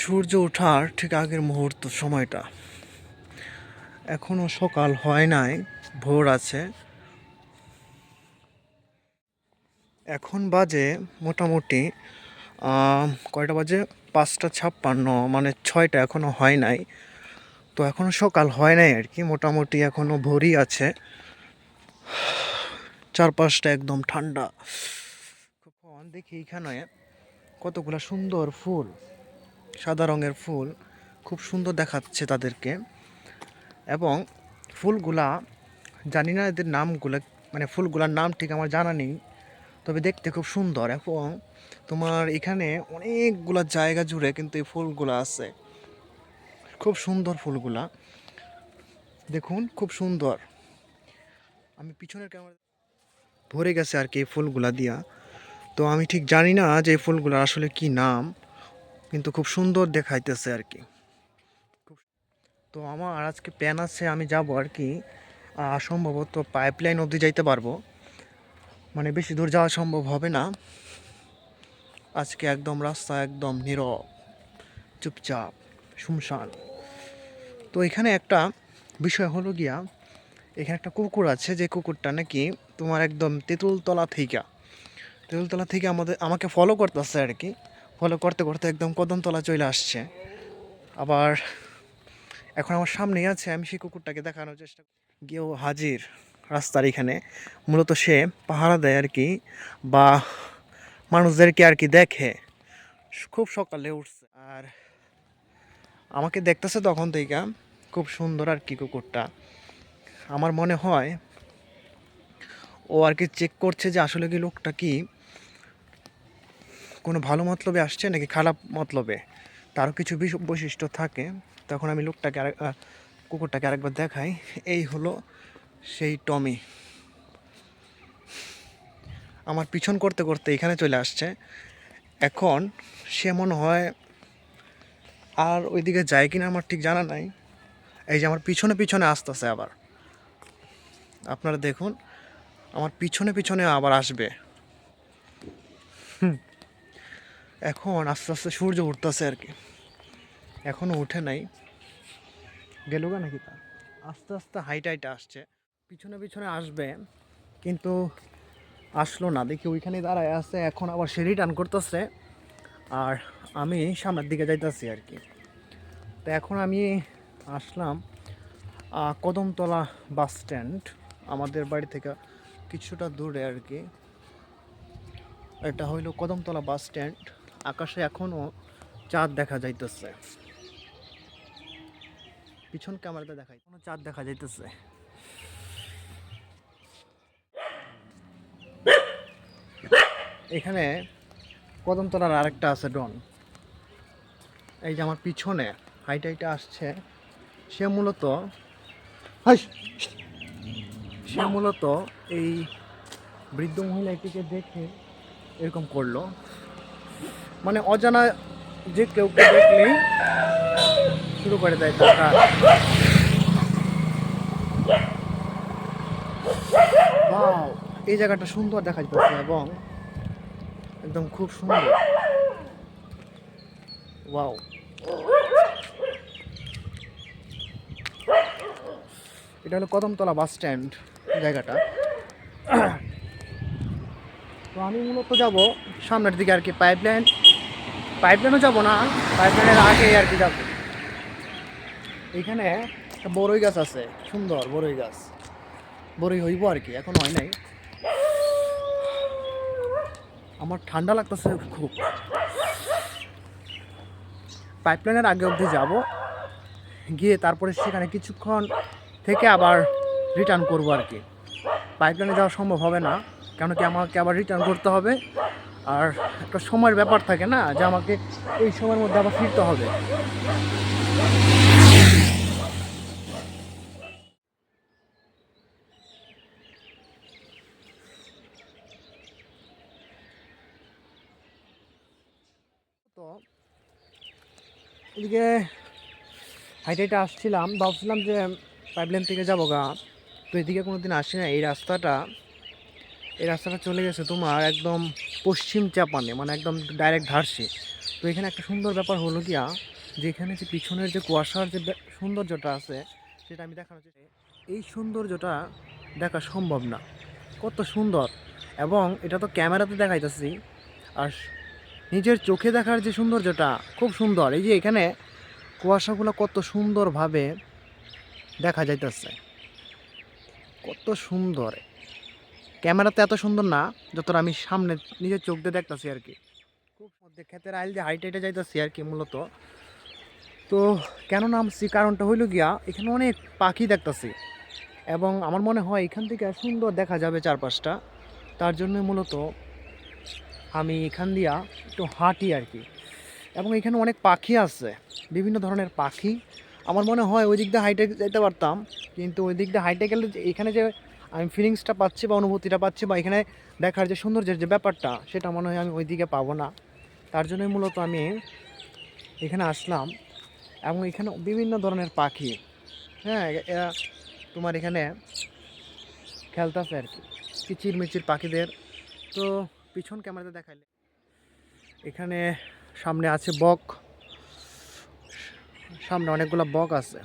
সূর্য ওঠার ঠিক আগের মুহূর্ত সময়টা। এখনও সকাল হয় নাই, ভোর আছে। এখন বাজে মোটামুটি কয়টা বাজে? পাঁচটা ছাপ্পান্ন মানে ছয়টা এখনও হয় নাই। তো এখনও সকাল হয় নাই আর কি, মোটামুটি এখনও ভোরই আছে। চারপাশটা একদম ঠান্ডা। দেখি এখানে কতগুলা সুন্দর ফুল। সাদা রঙের ফুল খুব সুন্দর দেখাচ্ছে তাদেরকে। এবং ফুলগুলা, জানি না এদের নামগুলো মানে ফুলগুলার নাম ঠিক আমার জানা নেই, তবে দেখতে খুব সুন্দর। এবং তোমার এখানে অনেকগুলা জায়গা জুড়ে কিন্তু এই ফুলগুলো আছে। খুব সুন্দর ফুলগুলা। দেখুন, খুব সুন্দর। আমি পিছনের ক্যামেরা ভরে গেছে আর কি এই ফুলগুলা দিয়া। তো আমি ঠিক জানি না যে এই ফুলগুলার আসলে কি নাম। কিন্তু খুব সুন্দর দেখাইতেছে আর কি। তো আমার আজকে প্ল্যান আছে, আমি যাব আর কি সম্ভবত পাইপলাইন অবধি যাইতে পারব। মানে বেশি দূর যাওয়া সম্ভব হবে না। আজকে একদম রাস্তা একদম নীরব, চুপচাপ শুমশান তো এখানে একটা বিষয় হলো গিয়া, এখানে একটা কুকুর আছে, যে কুকুরটা নাকি তোমার একদম তেঁতুলতলা থেকে তেঁতুলতলা থেকে আমাদের, আমাকে ফলো করতেছে আর কি। ফলো করতে করতে একদম কদমতলা চলে আসছে। আবার এখন আমার সামনেই আছে, আমি সেই কুকুরটাকে দেখানোর চেষ্টা গিয়েও হাজির রাস্তার এখানে। মূলত সে পাহারা দেয় আর কি, বা মানুষদেরকে আর কি দেখে। খুব সকালে উঠছে। আর আমাকে দেখতেছে তখন থেকে খুব সুন্দর আর কি কুকুরটা। আমার মনে হয় ও আর কি চেক করছে যে আসলে কি লোকটা কি। কোনো ভালো মতলবে আসছে নাকি খারাপ মতলবে? তারও কিছু বিশ- বৈশিষ্ট্য থাকে। তখন আমি লোকটাকে আরেক কুকুরটাকে আরেকবার দেখাই। এই হলো সেই টমি। আমার পিছন করতে করতে এখানে চলে আসছে। এখন সে মনে হয় আর ওইদিকে যায় কিনা আমার ঠিক জানা নাই। এই যে আমার পিছনে পিছনে আসতেছে আবার। আপনারা দেখুন, আমার পিছনে পিছনে আবার আসবে। হুম। এখন আস্তে আস্তে সূর্য উঠতেছে আর কি। এখনও উঠে নাই। গেল গা নাকি তা? আস্তে আস্তে হাইট হাইটে আসছে। পিছনে পিছনে আসবে, কিন্তু আসলো না। দেখি ওইখানে দাঁড়ায় আছে, এখন আবার সে রিটার্ন করতেছে। আর আমি সামনের দিকে যাইতেছি আর কি। তো এখন আমি আসলাম কদমতলা বাস স্ট্যান্ড। আমাদের বাড়ি থেকে কিছুটা দূরে আর কি। এটা হইল কদমতলা বাস স্ট্যান্ড। আকাশে এখনও চাঁদ দেখা যাইতেছে। পিছন ক্যামেরাতে দেখাই। কোনো চাঁদ দেখা যাইতেছে। এখানে কদমতলার আরেকটা আছে ডন এই যে আমার পিছনে হাইট হাইটে আসছে, সে মূলত! সে মূলত এই বৃদ্ধ মহিলা মহিলাটিকে দেখে এরকম করল। মানে অজানা যে কেউ দেখলেই শুরু করে দেয় টাকা এই জায়গাটা সুন্দর দেখা যাচ্ছে এবং একদম খুব সুন্দর। ওয়াও এটা হলো কদমতলা বাস স্ট্যান্ড জায়গাটা। তো আমি মূলত যাব সামনের দিকে আর কি পাইপলাইন। পাইপলাইনও যাব না পাইপলাইনের আগে আর কি যাব। এখানে একটা বড়ই গাছ আছে, সুন্দর বড়ই গাছ। বড়ই হইব আর কি, এখন হয় নাই। আমার ঠান্ডা লাগতেছে খুব। পাইপলাইনের আগে অবধি যাব, গিয়ে তারপরে সেখানে কিছুক্ষণ থেকে আবার রিটার্ন করব আর কি। পাইপলাইনে যাওয়া সম্ভব হবে না কেন কি আমাকে আবার রিটার্ন করতে হবে। আর একটা সময়ের ব্যাপার থাকে না, যে আমাকে এই সময়ের মধ্যে আবার ফিরতে হবে। তো এদিকে হাইটে হাইটে আসছিলাম, ভাবছিলাম যে পাইপলাইন থেকে যাব গা, তো এদিকে কোনো দিন আসি না, এই রাস্তাটা। এই রাস্তাটা চলে গেছে তোমার একদম পশ্চিম চাপানে মানে একদম ডাইরেক্ট ধারসি তো এখানে একটা সুন্দর ব্যাপার হলো গিয়া যে এখানে যে পিছনের যে কুয়াশার যে সৌন্দর্যটা আছে, সেটা আমি দেখানোর চেষ্টা এই সৌন্দর্যটা দেখা সম্ভব না। কত সুন্দর। এবং এটা তো ক্যামেরাতে দেখাইতেছি, আর নিজের চোখে দেখার যে সৌন্দর্যটা, খুব সুন্দর। এই যে এখানে কুয়াশাগুলো কত সুন্দরভাবে দেখা যাইতেছে। কত সুন্দর। ক্যামেরাতে এত সুন্দর না, যতটা আমি সামনে নিজের চোখ দিয়ে দেখতেছি আর কি। খুব মধ্যে ক্ষেতের আইল দিয়ে হাইট হাইটে যাইতেছি আর কি মূলত। তো কেন নামছি কারণটা হইল গিয়া, এখানে অনেক পাখি দেখতেছি। এবং আমার মনে হয় এখান থেকে সুন্দর দেখা যাবে চারপাশটা। তার জন্য মূলত আমি এখান দিয়া একটু হাঁটি আর কি। এবং এখানে অনেক পাখি আছে, বিভিন্ন ধরনের পাখি। আমার মনে হয় ওই দিক দিয়ে হাইটে যেতে পারতাম, কিন্তু ওই দিক দিয়ে হাইটে গেলে যে এখানে যে আমি ফিলিংসটা পাচ্ছি বা অনুভূতিটা পাচ্ছি বা এখানে দেখার যে সৌন্দর্যের যে ব্যাপারটা, সেটা মনে হয় আমি ওই দিকে পাবো না। তার জন্যই মূলত আমি এখানে আসলাম এবং এখানে বিভিন্ন ধরনের পাখি হ্যাঁ এরা তোমার এখানে খেলতেছে আর কি কিচির মিচির পাখিদের। তো পিছন ক্যামেরাতে দেখাইলে, এখানে সামনে আছে বক, সামনে অনেকগুলো বক আছে।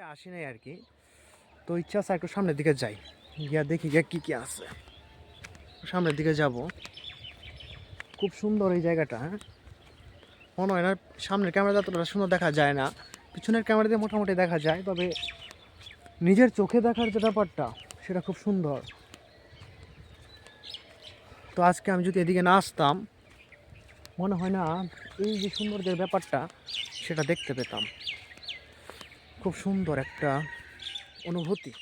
দিয়ে আসি নাই আর কি। তো ইচ্ছা আছে একটু সামনের দিকে যাই। গিয়া দেখি গিয়া কী কী আছে। সামনের দিকে যাব। খুব সুন্দর এই জায়গাটা হ্যাঁ? মনে হয় না সামনের ক্যামেরা যতটা সুন্দর দেখা যায় না। পিছনের ক্যামেরা দিয়ে মোটামুটি দেখা যায়, তবে নিজের চোখে দেখার যে ব্যাপারটা, সেটা খুব সুন্দর। তো আজকে আমি যদি এদিকে না আসতাম, মনে হয় না এই যে সৌন্দর্যের ব্যাপারটা, সেটা দেখতে পেতাম। খুব সুন্দর একটা অনুভূতি।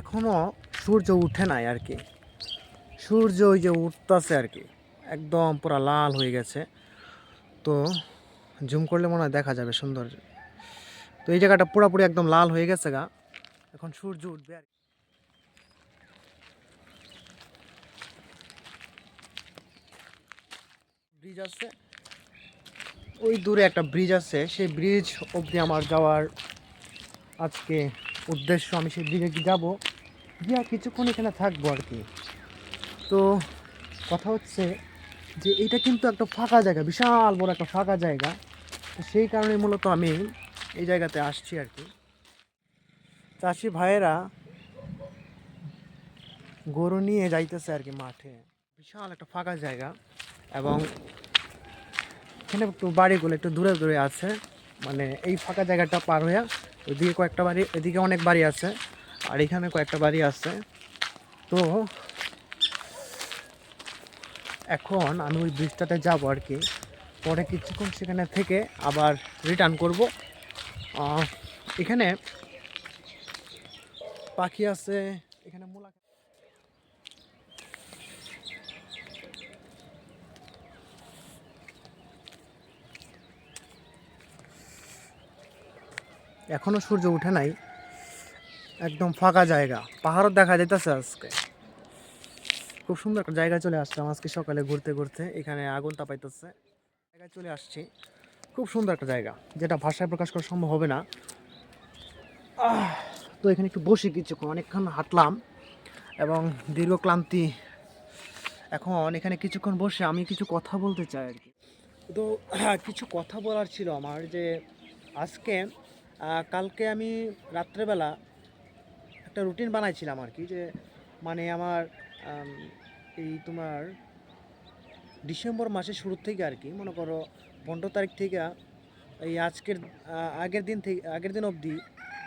এখনও সূর্য উঠে নাই আর কি। সূর্য ওই যে উঠতেছে আর কি, একদম পুরা লাল হয়ে গেছে। তো জুম করলে মনে হয় দেখা যাবে সুন্দর। তো এই জায়গাটা পুরোপুরি একদম লাল হয়ে গেছে গা, এখন সূর্য উঠবে আর ব্রিজ আছে। ওই দূরে একটা ব্রিজ আছে, সেই ব্রিজ অবধি আমার যাওয়ার আজকে উদ্দেশ্য আমি ব্রিজে যাব, গিয়া কিছুক্ষণ এখানে থাকব আর কি। তো কথা হচ্ছে যে এটা কিন্তু একটা ফাঁকা জায়গা, বিশাল বড় একটা ফাঁকা জায়গা। তো সেই কারণে মূলত আমি এই জায়গাতে আসছি আর কি। চাষি ভাইয়েরা গরু নিয়ে যাইতেছে আর কি মাঠে। বিশাল একটা ফাঁকা জায়গা এবং এখানে একটু বাড়িগুলো একটু দূরে দূরে আছে। মানে এই ফাঁকা জায়গাটা পার হয়ে ওইদিকে কয়েকটা বাড়ি, এদিকে অনেক বাড়ি আছে আর এখানে কয়েকটা বাড়ি আছে। তো এখন আমি ওই ব্রিজটাতে যাব আর কি। পরে কিছুক্ষণ সেখানে থেকে আবার রিটার্ন করব। এখানে পাখি আছে, এখানে মোলা এখনও সূর্য উঠে নাই। একদম ফাঁকা জায়গা। পাহাড়ও দেখা যাইতেছে আজকে। খুব সুন্দর একটা জায়গায় চলে আসলাম আজকে সকালে ঘুরতে ঘুরতে। এখানে আগুন তাপাইতেছে। জায়গায় চলে আসছি। খুব সুন্দর একটা জায়গা, যেটা ভাষায় প্রকাশ করা সম্ভব হবে না। তো এখানে একটু বসি কিছুক্ষণ, অনেকক্ষণ হাঁটলাম এবং দীর্ঘ ক্লান্তি। এখন এখানে কিছুক্ষণ বসে আমি কিছু কথা বলতে চাই আর কি। তো কিছু কথা বলার ছিল আমার যে আজকে কালকে আমি রাত্রেবেলা একটা রুটিন বানাইছিলাম আর কি যে মানে আমার এই তোমার ডিসেম্বর মাসের শুরুর থেকে আর কি, মনে করো পনেরো তারিখ থেকে এই আজকের আগের দিন থেকে, আগের দিন অবধি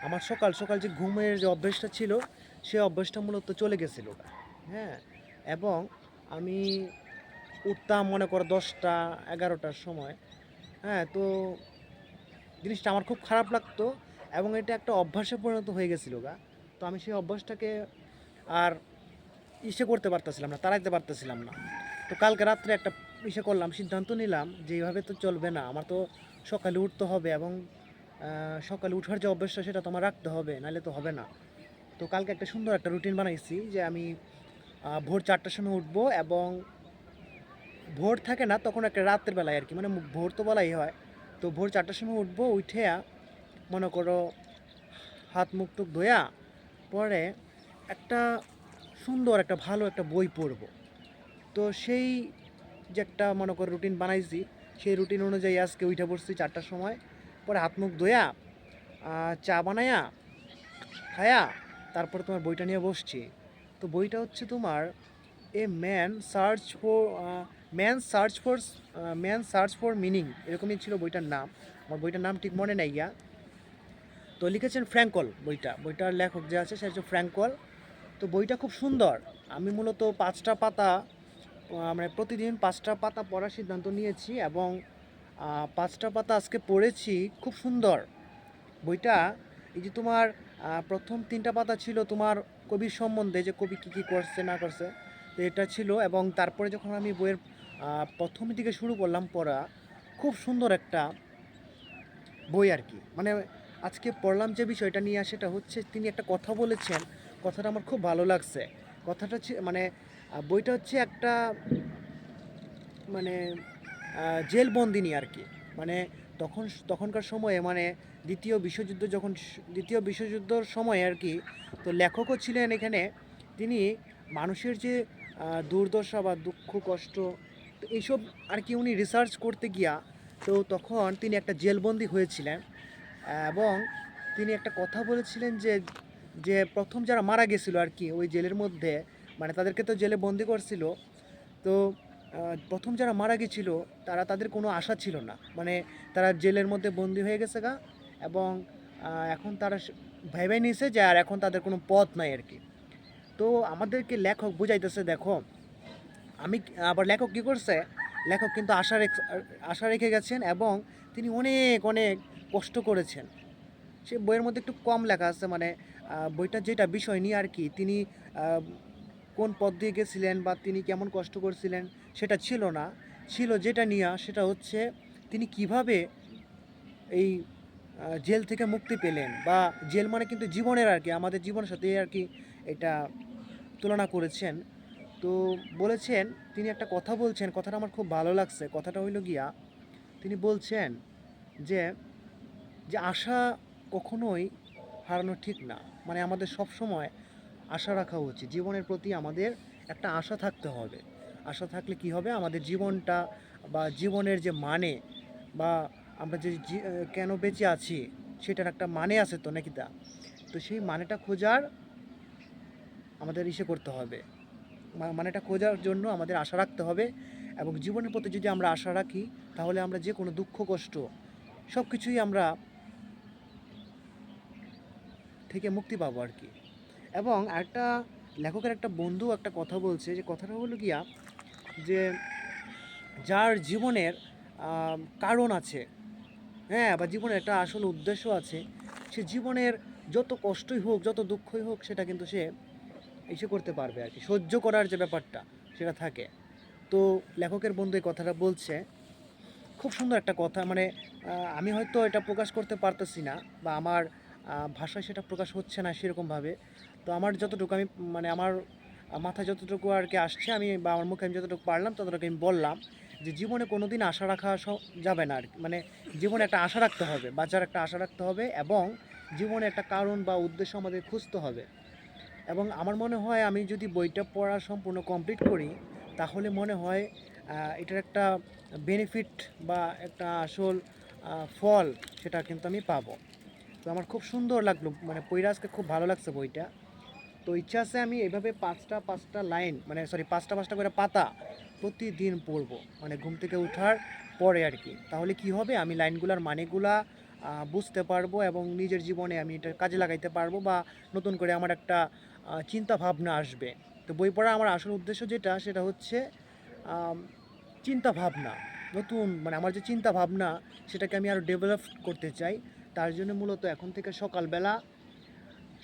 আমার সকাল সকাল যে ঘুমের যে অভ্যেসটা ছিল সেই অভ্যেসটা মূলত চলে গেছিল। হ্যাঁ এবং আমি উঠতাম মনে করো দশটা, এগারোটার সময়। হ্যাঁ তো জিনিসটা আমার খুব খারাপ লাগতো এবং এটা একটা অভ্যাসে পরিণত হয়ে গেছিল গা। তো আমি সেই অভ্যাসটাকে আর ইসে করতে পারতেছিলাম না, তাড়াইতে পারতেছিলাম না। তো কালকে রাত্রে একটা ইসে করলাম, সিদ্ধান্ত নিলাম যে এইভাবে তো চলবে না, আমার তো সকালে উঠতে হবে এবং সকালে উঠার যে অভ্যাসটা সেটা তো আমার রাখতে হবে, নাহলে তো হবে না। তো কালকে একটা সুন্দর একটা রুটিন বানাইছি যে আমি ভোর চারটার সময় উঠবো এবং ভোর থাকে না তখন একটা রাতের বেলায় আর কি মানে ভোর তো বলাই হয়। তো ভোর চারটার সময় উঠবো উঠে মনে করো হাত মুখ টুক ধোয়া পরে একটা সুন্দর একটা ভালো একটা বই পড়ব। তো সেই যে একটা মনে করো রুটিন বানাইছি, সেই রুটিন অনুযায়ী আজকে উঠে পড়ছি চারটার সময়। পরে হাত মুখ ধোয়া চা বানায়া, খায়া তারপরে তোমার বইটা নিয়ে বসছি। তো বইটা হচ্ছে তোমার, a man search for man search for man search for meaning এরকমই ছিল বইটার নাম। আমার বইটার নাম ঠিক মনে নাই গিয়া। তো লিখেছেন ফ্র্যাঙ্কল বইটা। বইটার লেখক যে আছে, সে হচ্ছে ফ্র্যাঙ্কল। তো বইটা খুব সুন্দর। আমি মূলত পাঁচটা পাতা মানে প্রতিদিন পাঁচটা পাতা পড়ার সিদ্ধান্ত নিয়েছি এবং পাঁচটা পাতা আজকে পড়েছি। খুব সুন্দর। বইটা, এই যে তোমার প্রথম তিনটা পাতা ছিল তোমার কবির সম্বন্ধে, যে কবি কী কী করছে, না করছে, তো এটা ছিল এবং তারপরে যখন আমি বইয়ের প্রথম দিকে শুরু করলাম পড়া, খুব সুন্দর একটা বই আর কি। মানে আজকে পড়লাম যে বিষয়টা নিয়ে, সেটা হচ্ছে তিনি একটা কথা বলেছেন, কথাটা আমার খুব ভালো লাগছে। কথাটা হচ্ছে মানে বইটা হচ্ছে একটা মানে জেলবন্দিনী আর কি। মানে তখন, তখনকার সময়ে মানে দ্বিতীয় বিশ্বযুদ্ধ যখন, দ্বিতীয় বিশ্বযুদ্ধর সময় আর কি, তো লেখকও ছিলেন এখানে। তিনি মানুষের যে দুর্দশা বা দুঃখ, কষ্ট তো এইসব আর কি উনি রিসার্চ করতে গিয়া, তো তখন তিনি একটা জেলবন্দি হয়েছিলেন। এবং তিনি একটা কথা বলেছিলেন যে যে প্রথম যারা মারা গেছিল আর কি, ওই জেলের মধ্যে মানে তাদেরকে তো জেলে বন্দি করছিল, তো প্রথম যারা মারা গেছিল, তারা তাদের কোনো আশা ছিল না। মানে তারা জেলের মধ্যে বন্দি হয়ে গেছে গা, এবং এখন তারা ভেবে নিয়েছে যে আর এখন তাদের কোনো পথ নাই আর কি। তো আমাদেরকে লেখক বুঝাইতেছে, দেখো আমি আবার লেখক কী করছে? লেখক কিন্তু আশা আশা রেখে গেছেন এবং তিনি অনেক অনেক কষ্ট করেছেন। সে বইয়ের মধ্যে একটু কম লেখা আছে মানে আহ, বইটার যেটা বিষয় নিয়ে আর কি তিনি কোন পথ দিয়ে গেছিলেন বা তিনি কেমন কষ্ট করছিলেন সেটা ছিল না। ছিল যেটা নিয়ে সেটা হচ্ছে তিনি কীভাবে এই জেল থেকে মুক্তি পেলেন বা জেল মানে কিন্তু জীবনের আর কি আমাদের জীবনের সাথে আর কি এটা তুলনা করেছেন। তো বলেছেন, তিনি একটা কথা বলছেন, কথাটা আমার খুব ভালো লাগছে। কথাটা হইল গিয়া, তিনি বলছেন যে যে আশা কখনোই হারানো ঠিক না। মানে আমাদের সব সময় আশা রাখা উচিত। জীবনের প্রতি আমাদের একটা আশা থাকতে হবে। আশা থাকলে কি হবে? আমাদের জীবনটা বা জীবনের যে মানে বা আমরা যে কেন বেঁচে আছি, সেটার একটা মানে আছে তো নাকি তা? তো সেই মানেটা খোঁজার আমাদের ইসে করতে হবে। মানেটা খোঁজার জন্য আমাদের আশা রাখতে হবে এবং জীবনের প্রতি যদি আমরা আশা রাখি, তাহলে আমরা যে কোনো দুঃখ, কষ্ট সব কিছুই আমরা থেকে মুক্তি পাবো আর কি। এবং একটা লেখকের একটা বন্ধু একটা কথা বলছে, যে কথাটা হলো গিয়া যে যার জীবনের কারণ আছে হ্যাঁ বা জীবনের একটা আসল উদ্দেশ্য আছে, সে জীবনের যত কষ্টই হোক, যত দুঃখই হোক, সেটা কিন্তু সে এসে করতে পারবে আর কি। সহ্য করার যে ব্যাপারটা, সেটা থাকে। তো লেখকের বন্ধু এই কথাটা বলছে, খুব সুন্দর একটা কথা। মানে আমি হয়তো এটা প্রকাশ করতে পারতেছি না বা আমার ভাষায় সেটা প্রকাশ হচ্ছে না সেরকমভাবে। তো আমার যতটুকু আমি মানে আমার মাথায় যতটুকু আর কি আসছে, আমি বা আমার মুখে আমি যতটুকু পারলাম, ততটুকু আমি বললাম যে জীবনে কোনো দিন আশা রাখা যাবে না আর মানে জীবনে একটা আশা রাখতে হবে বাচ্চার একটা আশা রাখতে হবে এবং জীবনে একটা কারণ বা উদ্দেশ্য আমাদের খুঁজতে হবে। এবং আমার মনে হয় আমি যদি বইটা পড়া সম্পূর্ণ কমপ্লিট করি, তাহলে মনে হয় এটার একটা বেনিফিট বা একটা আসল ফল সেটা কিন্তু আমি পাবো। তো আমার খুব সুন্দর লাগল মানে পইরা আজকে খুব ভালো লাগছে বইটা। তো ইচ্ছা আছে আমি এইভাবে পাঁচটা পাঁচটা লাইন মানে সরি পাঁচটা পাঁচটা করে পাতা প্রতিদিন পড়ব মানে ঘুম থেকে ওঠার পরে আর কি। তাহলে কি হবে? আমি লাইনগুলার মানেগুলা বুঝতে পারব এবং নিজের জীবনে আমি এটা কাজে লাগাইতে পারব বা নতুন করে আমার একটা চিন্তা ভাবনা আসবে। তো বই পড়া আমার আসল উদ্দেশ্য যেটা, সেটা হচ্ছে চিন্তা ভাবনা নতুন মানে আমার যে চিন্তা ভাবনা সেটাকে আমি আরও ডেভেলপ করতে চাই। তার জন্য মূলত এখন থেকে সকালবেলা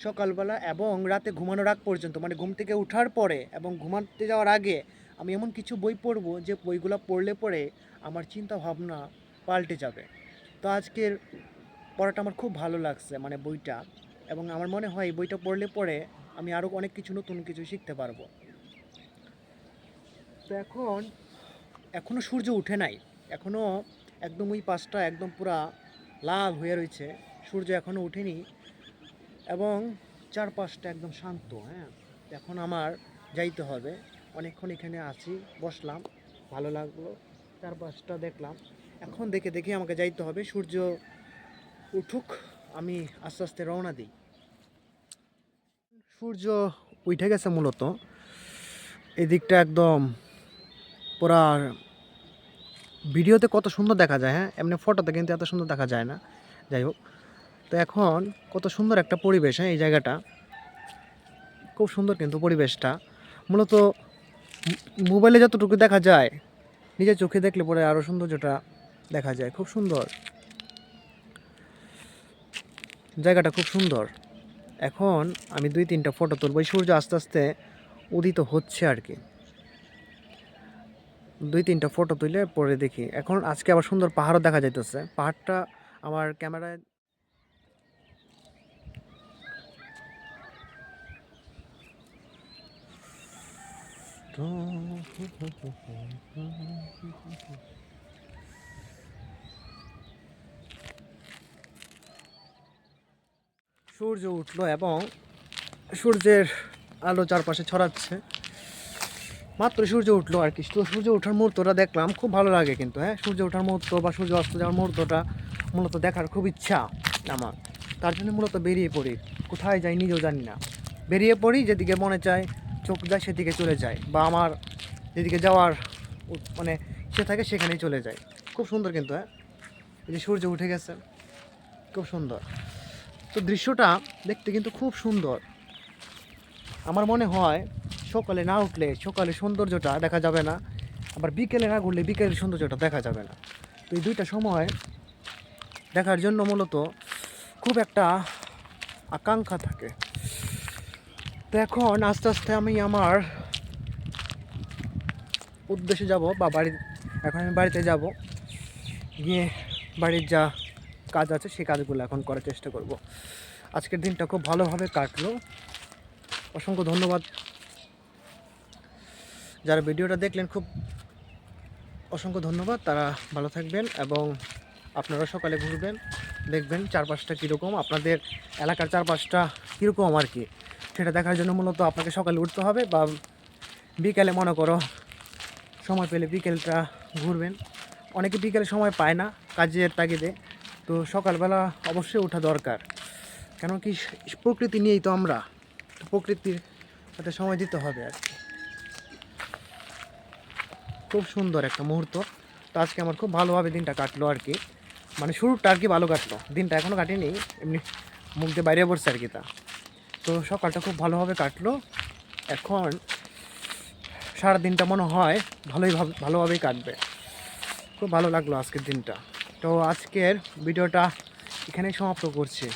সকালবেলা এবং রাতে ঘুমানোর আগ পর্যন্ত মানে ঘুম থেকে ওঠার পরে এবং ঘুমাতে যাওয়ার আগে আমি এমন কিছু বই পড়ব, যে বইগুলো পড়লে পরে আমার চিন্তা ভাবনা পাল্টে যাবে। তো আজকের পড়াটা আমার খুব ভালো লাগছে মানে বইটা। এবং আমার মনে হয়, বইটা পড়লে পরে আমি আরও অনেক কিছু, নতুন কিছু শিখতে পারব। তো এখন এখনও সূর্য উঠে নাই। এখনও একদম ওই পাশটা একদম পুরা লাল হয়ে রয়েছে। সূর্য এখনও উঠেনি এবং চারপাশটা একদম শান্ত হ্যাঁ। এখন আমার যাইতে হবে। অনেকক্ষণ এখানে আছি, বসলাম, ভালো লাগল। চারপাশটা দেখলাম। এখন দেখে দেখে আমাকে যাইতে হবে। সূর্য উঠুক, আমি আস্তে আস্তে রওনা দিই। সূর্য উঠে গেছে মূলত। এদিকটা একদম পুরা ভিডিওতে কত সুন্দর দেখা যায় হ্যাঁ? এমনি ফটোতে কিন্তু এত সুন্দর দেখা যায় না। যাই হোক, তো এখন কত সুন্দর একটা পরিবেশ হ্যাঁ এই জায়গাটা। খুব সুন্দর কিন্তু পরিবেশটা। মূলত মোবাইলে যতটুকু দেখা যায়, নিজের চোখে দেখলে পরে আরও সৌন্দর্যটা দেখা যায়। খুব সুন্দর। জায়গাটা খুব সুন্দর। এখন আমি দুই তিনটা ফটো তুলবো। সূর্য আস্তে আস্তে উদিত হচ্ছে আর কি। দুই তিনটা ফটো তুলে পরে দেখি। এখন আজকে আবার সুন্দর পাহাড়ও দেখা যাইতেছে। পাহাড়টা আমার ক্যামেরায় সূর্য উঠল এবং সূর্যের আলো চারপাশে ছড়াচ্ছে। মাত্র সূর্য উঠল আর কি। সূর্য ওঠার মুহূর্তটা দেখলাম, খুব ভালো লাগে কিন্তু হ্যাঁ? সূর্য ওঠার মুহূর্ত বা সূর্য অস্ত যাওয়ার মুহূর্তটা মূলত দেখার খুব ইচ্ছা আমার। তার জন্য মূলত বেরিয়ে পড়ি। কোথায় যাই নিজেও জানি না। বেরিয়ে পড়ি যেদিকে মনে চায়, চোখ যায় সেদিকে চলে যায় বা আমার যেদিকে যাওয়ার মানে সে থাকে সেখানেই চলে যায়। খুব সুন্দর কিন্তু হ্যাঁ? এই যে সূর্য উঠে গেছে, খুব সুন্দর। তো দৃশ্যটা দেখতে কিন্তু খুব সুন্দর। আমার মনে হয় সকালে না উঠলে সকালে সৌন্দর্যটা দেখা যাবে না। আবার বিকেলে না ঘুরলে বিকেলের সৌন্দর্যটা দেখা যাবে না। তো এই দুইটা সময় দেখার জন্য মূলত খুব একটা আকাঙ্ক্ষা থাকে। তো এখন আস্তে আস্তে আমি আমার উদ্দেশ্যে যাব বা বাড়ি এখন আমি বাড়িতে যাব। গিয়ে বাড়ির যা কাজ আছে সেই কাজগুলো এখন করার চেষ্টা করব। আজকের দিনটা খুব ভালোভাবে কাটলো। অসংখ্য ধন্যবাদ। যারা ভিডিওটা দেখলেন, খুব অসংখ্য ধন্যবাদ। তারা ভালো থাকবেন এবং আপনারা সকালে ঘুরবেন, দেখবেন চারপাশটা কীরকম, আপনাদের এলাকার চারপাশটা কীরকম আর কি। সেটা দেখার জন্য মূলত আপনাকে সকালে উঠতে হবে বা বিকেলে মনে করো সময় পেলে বিকেলটা ঘুরবেন। অনেকে বিকেলে সময় পায় না কাজের তাগিদে। তো সকালবেলা অবশ্যই ওঠা দরকার। কেন কি প্রকৃতি নিয়েই তো আমরা প্রকৃতির সাথে সময় দিতে হবে আর কি। খুব সুন্দর একটা মুহূর্ত। তো আজকে আমার খুব ভালোভাবে দিনটা কাটলো আর কি। মানে শুরুটা আর কি ভালো কাটলো। দিনটা এখনও কাটেনি, এমনি মুখ দিয়ে বাইরে পড়ছে আর কি তা। তো সকালটা খুব ভালোভাবে কাটলো। এখন সারা দিনটা মনে হয় ভালোই ভাব- ভালোভাবেই কাটবে। খুব ভালো লাগল আজকের দিনটা। তো আজকের ভিডিওটা এখানেই সমাপ্ত করছি।